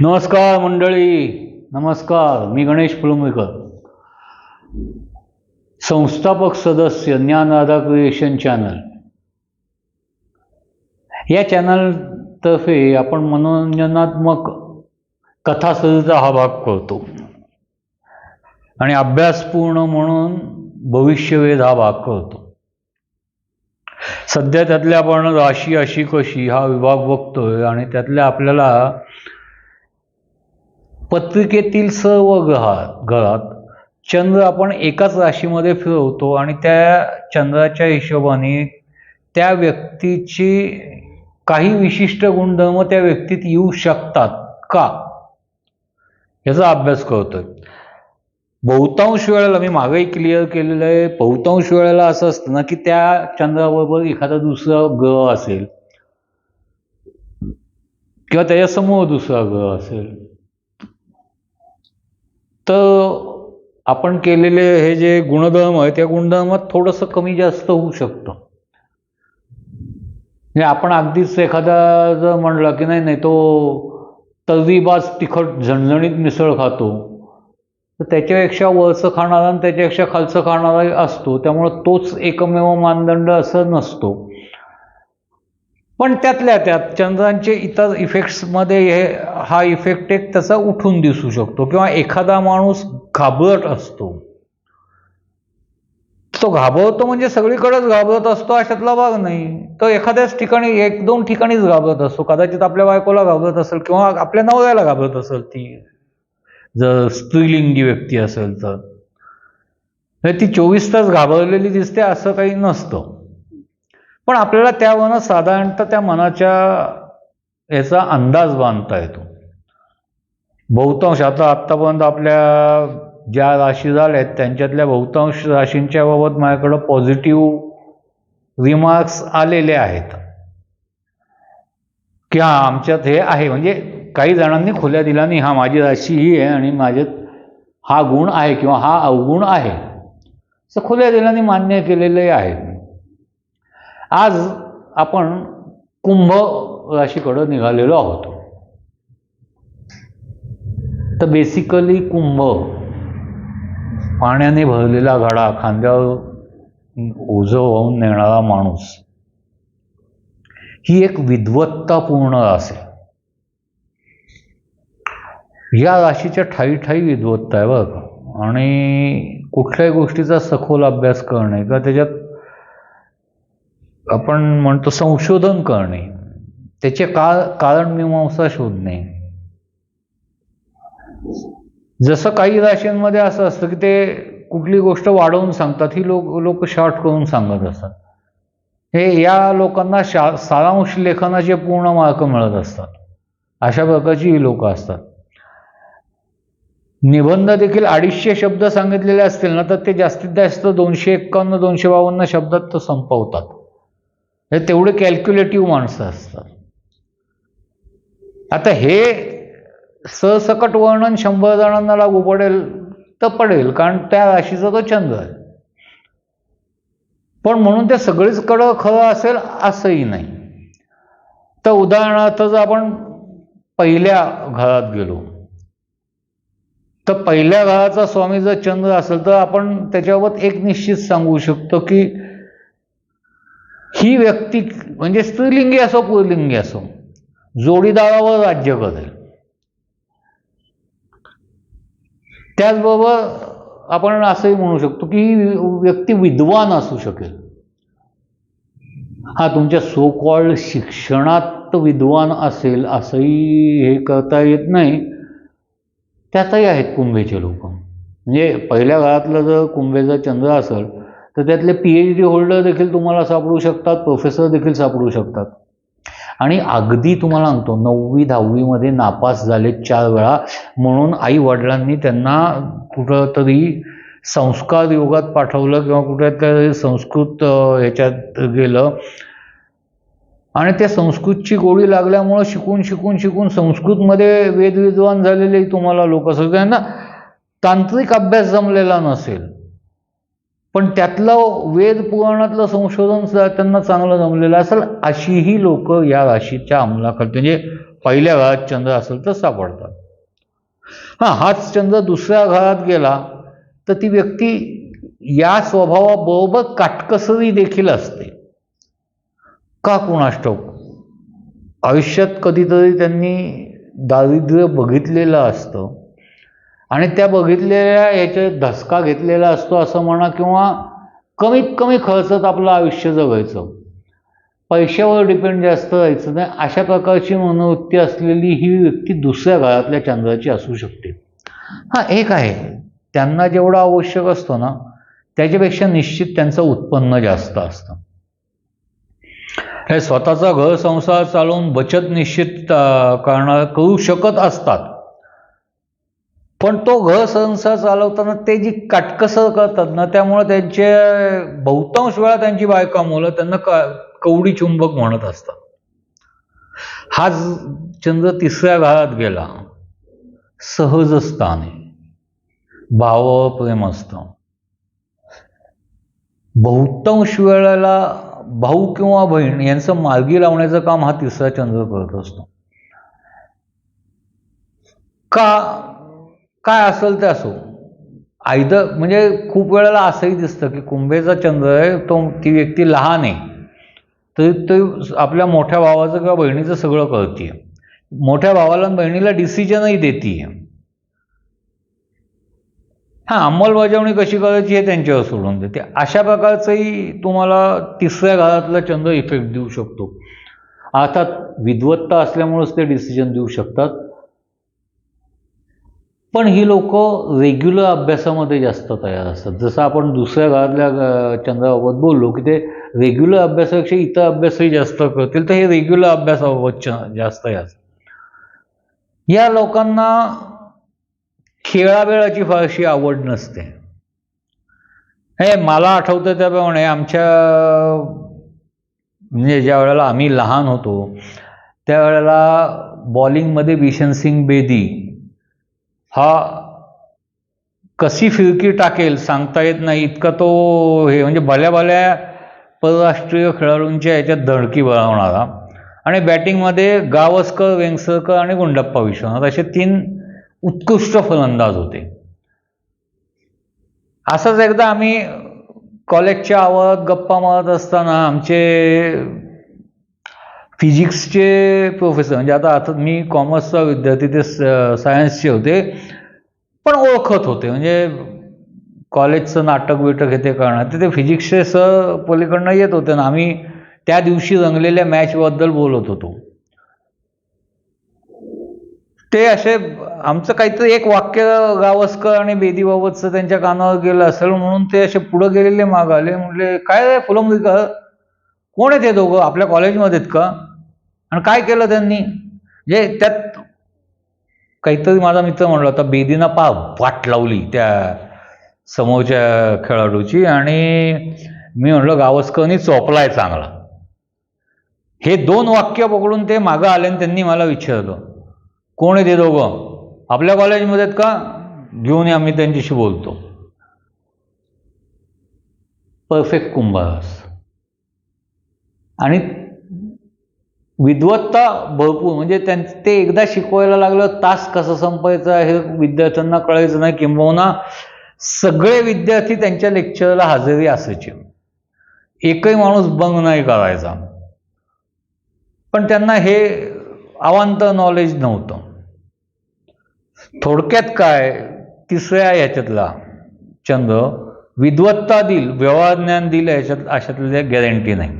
नमस्कार मंडळी नमस्कार मी गणेश फुलंबेकर. संस्थापक सदस्य ज्ञान राधा क्रिएशन चॅनल. या चॅनलतर्फे आपण मनोरंजनात्मक कथासरीचा हा भाग करतो. आणि अभ्यासपूर्ण म्हणून भविष्यवेध हा भाग करतो. सध्या त्यातल्या आपण राशी अशी कशी हा विभाग बघतोय आणि त्यातल्या आपल्याला पत्रिकेतील सर्व ग्रहात चंद्र आपण एकाच राशीमध्ये फिरवतो आणि त्या चंद्राच्या हिशोबाने त्या व्यक्तीची काही विशिष्ट गुणधर्म त्या व्यक्तीत येऊ शकतात का? याचा अभ्यास करतोय. बहुतांश वेळेला मी मागेही क्लिअर केलेलं आहे. बहुतांश वेळेला असं असतं ना की त्या चंद्राबरोबर एखादा दुसरा ग्रह असेल किंवा त्याच्यासमोर दुसरा ग्रह असेल. तर आपण केलेले हे जे गुणधर्म आहे त्या गुणधर्मात थोडंसं कमी जास्त होऊ शकतं. म्हणजे आपण अगदीच एखादा जर म्हणलं की नाही नाही तो तर्रीबाज तिखट झणझणीत मिसळ खातो तर त्याच्यापेक्षा वरचं खाणारा आणि त्याच्यापेक्षा खालचं खाणारा असतो त्यामुळं तोच एकमेव मानदंड असं नसतो. पण त्यातल्या त्यात चंद्रांचे इतर इफेक्ट्समध्ये हे हा इफेक्ट एक त्याचा उठून दिसू शकतो किंवा एखादा माणूस घाबरट असतो. तो घाबरतो म्हणजे सगळीकडेच घाबरत असतो अशातला भाग नाही. तो एखाद्याच ठिकाणी एक दोन ठिकाणीच घाबरत असतो. कदाचित आपल्या बायकोला घाबरत असेल किंवा आपल्या नवऱ्याला घाबरत असेल ती. जर स्त्रीलिंगी व्यक्ती असेल तर ती चोवीस तास घाबरलेली दिसते असं काही नसतं. पण आपल्याला त्यावरनं साधारणतः त्या मनाच्या याचा अंदाज बांधता येतो. बहुतांश आता आत्तापर्यंत आपल्या ज्या राशी झाल्या आहेत त्यांच्यातल्या बहुतांश राशींच्या बाबत माझ्याकडं पॉझिटिव्ह रिमार्क्स आलेले आहेत. की हा आमच्यात हे आहे. म्हणजे काही जणांनी खुल्या दिला नाही हा माझी राशी ही आहे आणि माझ्यात हा गुण आहे किंवा हा अवगुण आहे. असं खुल्या दिलाने मान्य केलेले आहे. आज आपण कुंभ राशीकडं निघालेलो आहोत. तर बेसिकली कुंभ पाण्याने भरलेला घडा खांद्यावर ओझं वाहून नेणारा माणूस ही एक विद्वत्तापूर्ण राशी. या राशीच्या ठाई ठाई विद्वत्ता आहे बघ. आणि कुठल्याही गोष्टीचा सखोल अभ्यास करणे किंवा त्याच्यात आपण म्हणतो संशोधन करणे. त्याचे का कारण मीमांसा शोधणे. जसं काही राशींमध्ये असं असतं की ते कुठली गोष्ट वाढवून सांगतात ही लोक लोक शॉर्ट करून सांगत असतात. हे या लोकांना शा सारांश लेखनाचे पूर्ण मार्क मिळत असतात. अशा प्रकारची ही लोक असतात. निबंध देखील अडीचशे शब्द सांगितलेले असतील ना तर ते जास्तीत जास्त दोनशे एक्कावन्न दोनशे बावन्न शब्दात तो संपवतात. हे तेवढे कॅल्क्युलेटिव्ह माणसं असतात. आता हे ससकट वर्णन शंभर जणांना लागू पडेल तर पडेल कारण त्या राशीचा तो चंद्र आहे. पण म्हणून ते सगळीच कडं खरं असेल असंही नाही. तर उदाहरणार्थ जर आपण पहिल्या घरात गेलो तर पहिल्या घराचा स्वामी जर चंद्र असेल तर आपण त्याच्याबाबत एक निश्चित सांगू शकतो की ही व्यक्ती म्हणजे स्त्रीलिंगी असो पुरलिंगी असो जोडीदारावर राज्य करेल. त्याचबरोबर आपण असंही म्हणू शकतो की ही व्यक्ती विद्वान असू शकेल. हा तुमच्या सो कॉल्ड शिक्षणात विद्वान असेल असंही हे करता येत नाही. त्यातही आहेत कुंभेचे लोक. म्हणजे पहिल्या घरातलं जर कुंभेचा चंद्र असेल तर त्यातले पी एच डी होल्डर देखील तुम्हाला सापडू शकतात प्रोफेसर देखील सापडू शकतात. आणि अगदी तुम्हाला सांगतो नववी दहावीमध्ये नापास झाले चार वेळा. म्हणून आई वडिलांनी त्यांना कुठंतरी संस्कार योगात पाठवलं किंवा कुठेतरी संस्कृत ह्याच्यात गेलं. आणि त्या संस्कृतची गोडी लागल्यामुळं शिकून शिकून शिकून संस्कृतमध्ये वेदविद्वान झालेले तुम्हाला लोक असं त्यांना तांत्रिक अभ्यास जमलेला नसेल. पण त्यातलं वेद पुराणातलं संशोधन सुद्धा त्यांना चांगलं जमलेलं असेल अशीही लोक या राशीच्या अंमलाखाली म्हणजे पहिल्या घरात चंद्र असेल तर सापडतात. हां हाच चंद्र दुसऱ्या घरात गेला तर ती व्यक्ती या स्वभावाबरोबर काटकसरी देखील असते. का कुणास ठाऊक आयुष्यात कधीतरी त्यांनी दारिद्र्य बघितलेलं असतं. आणि त्या बघितलेल्या याचे धसका घेतलेला असतो असं म्हणा किंवा कमीत कमी खर्चात आपलं आयुष्य जगायचं. पैशावर डिपेंड जास्त राहायचं नाही. अशा प्रकारची मनोवृत्ती असलेली ही व्यक्ती दुसऱ्या घरातल्या चंद्राची असू शकते. हां एक आहे. त्यांना जेवढं आवश्यक असतं ना त्याच्यापेक्षा निश्चित त्यांचं उत्पन्न जास्त असतं. हे स्वतःचा घर संसार चालवून बचत निश्चित करणार करू शकत असतात. पण तो घर संसार चालवताना ते जी काटकसर करतात ना त्यामुळे त्यांचे बहुतांश वेळा त्यांची बायका मुलं त्यांना का कवडी चुंबक म्हणत असतात. हा चंद्र तिसऱ्या घरात गेला. सहज स्थान आहे प्रेम असतं. बहुतांश वेळेला भाऊ किंवा बहीण यांचं मार्गी लावण्याचं काम हा तिसरा चंद्र करत असतो. का काय असेल ते असो. आयद म्हणजे खूप वेळेला असंही दिसतं की कुंभेचा चंद्र आहे तो ती व्यक्ती लहान आहे. तर ते आपल्या मोठ्या भावाचं किंवा बहिणीचं सगळं करते मोठ्या भावाला आणि बहिणीला डिसिजनही देते हां अंमलबजावणी कशी करायची हे त्यांच्यावर सोडून देते. अशा प्रकारचंही तुम्हाला तिसऱ्या घरातला चंद्र इफेक्ट देऊ शकतो. अर्थात विद्वत्ता असल्यामुळेच ते डिसिजन देऊ शकतात. पण ही लोक रेग्युलर अभ्यासामध्ये जास्त तयार असतात. जसं आपण दुसऱ्या घरातल्या चंद्राबाबत बोललो की ते रेग्युलर अभ्यासापेक्षा इतर अभ्यासही जास्त करतील तर हे रेग्युलर अभ्यासाबाबत जास्त या या लोकांना खेळावेळाची फारशी आवड नसते. हे मला आठवतं त्याप्रमाणे आमच्या म्हणजे ज्या वेळेला आम्ही लहान होतो त्यावेळेला बॉलिंगमध्ये बिशन सिंग बेदी हा कशी फिरकी टाकेल सांगता येत नाही. इतका तो हे म्हणजे भल्या भल्या परराष्ट्रीय खेळाडूंच्या याच्यात धडकी बळावणारा आणि बॅटिंगमध्ये गावस्कर वेंगसरकर आणि गुंडप्पा विश्वनाथ असे तीन उत्कृष्ट फलंदाज होते. असंच एकदा आम्ही कॉलेजच्या आवत गप्पा मारत असताना आमचे फिजिक्सचे प्रोफेसर म्हणजे आता आता मी कॉमर्सचा विद्यार्थी ते सायन्सचे होते. पण ओळखत होते. म्हणजे कॉलेजचं नाटक बिटक हे ते करणार. तर ते फिजिक्सचे सर पलीकडनं येत होते ना आम्ही त्या दिवशी रंगलेल्या मॅचबद्दल बोलत होतो. ते असे आमचं काहीतरी एक वाक्य गावस्कर आणि बेदीबाबतचं त्यांच्या कानावर गेलं असेल म्हणून ते असे पुढं गेलेले मागाले म्हटले काय रे फुलंब्रीकर कोण आहे ते दोघं? आपल्या कॉलेजमध्ये आहेत का? आणि काय केलं त्यांनी? जे त्यात काहीतरी माझा मित्र म्हणला होता बेदीनं पा वाट लावली त्या समोरच्या खेळाडूची आणि मी म्हणलं गावस्करनी चोपलाय चांगला. हे दोन वाक्य पकडून ते मागं आले आणि त्यांनी मला विचारलं कोण आहे ते दोघं? आपल्या कॉलेजमध्ये आहेत का? घेऊन या मी त्यांच्याशी बोलतो. परफेक्ट कुंभारस आणि विद्वत्ता भरपूर म्हणजे त्यां ते एकदा शिकवायला लागलं तास कसं संपायचा हे विद्यार्थ्यांना कळायचं नाही किंबहुना सगळे विद्यार्थी त्यांच्या लेक्चरला हजेरी असायची. एकही माणूस बंग नाही करायचा. पण त्यांना हे अवांतर नॉलेज नव्हतं. थोडक्यात काय? तिसऱ्या ह्याच्यातला चंद्र विद्वत्ता देईल व्यवहार ज्ञान दिलं ह्याच्यात अशातल्या गॅरंटी नाही.